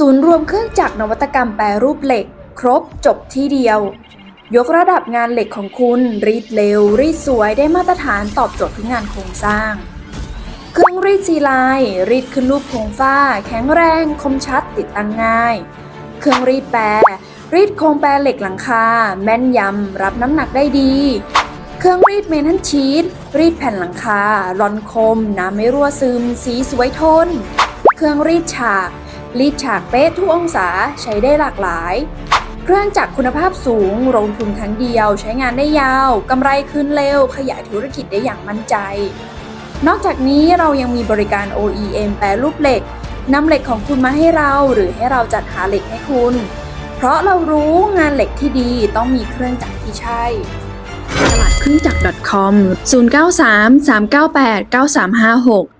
ศูนย์รวมเครื่องจักรนวัตกรรมแปรรูปเหล็ก ครบจบที่เดียว ยกระดับงานเหล็กของคุณ รีดเร็ว รีดสวยได้มาตรฐานตอบโจทย์ทุกงานโครงสร้าง เครื่องรีดซีไลน์รีดขึ้นรูปโครงฝ้า แข็งแรง คมชัดติดตั้งง่าย เครื่องรีดแปรรีดโครงแปรเหล็กหลังคา แม่นยำ รับน้ำหนักได้ดี เครื่องรีดเมทัลชีตรีดแผ่นหลังคาร่อนคม น้ำไม่รั่วซึม สีสวยทน เครื่องรีดฉาก รีดฉากเป๊ะทุกองศาใช้ได้หลากหลาย เครื่องจักรคุณภาพสูงลงทุนครั้งเดียวใช้งานได้ยาวกำไรคืนเร็ว ขยายธุรกิจได้อย่างมั่นใจ นอกจากนี้เรายังมีบริการ OEM แปรรูปเหล็กนำเหล็กของคุณมาให้เราหรือให้เราจัดหาเหล็กให้คุณ เพราะเรารู้งานเหล็กที่ดีต้องมีเครื่องจักรที่ใช่ตลาดเครื่องจักร .com 093 398 9356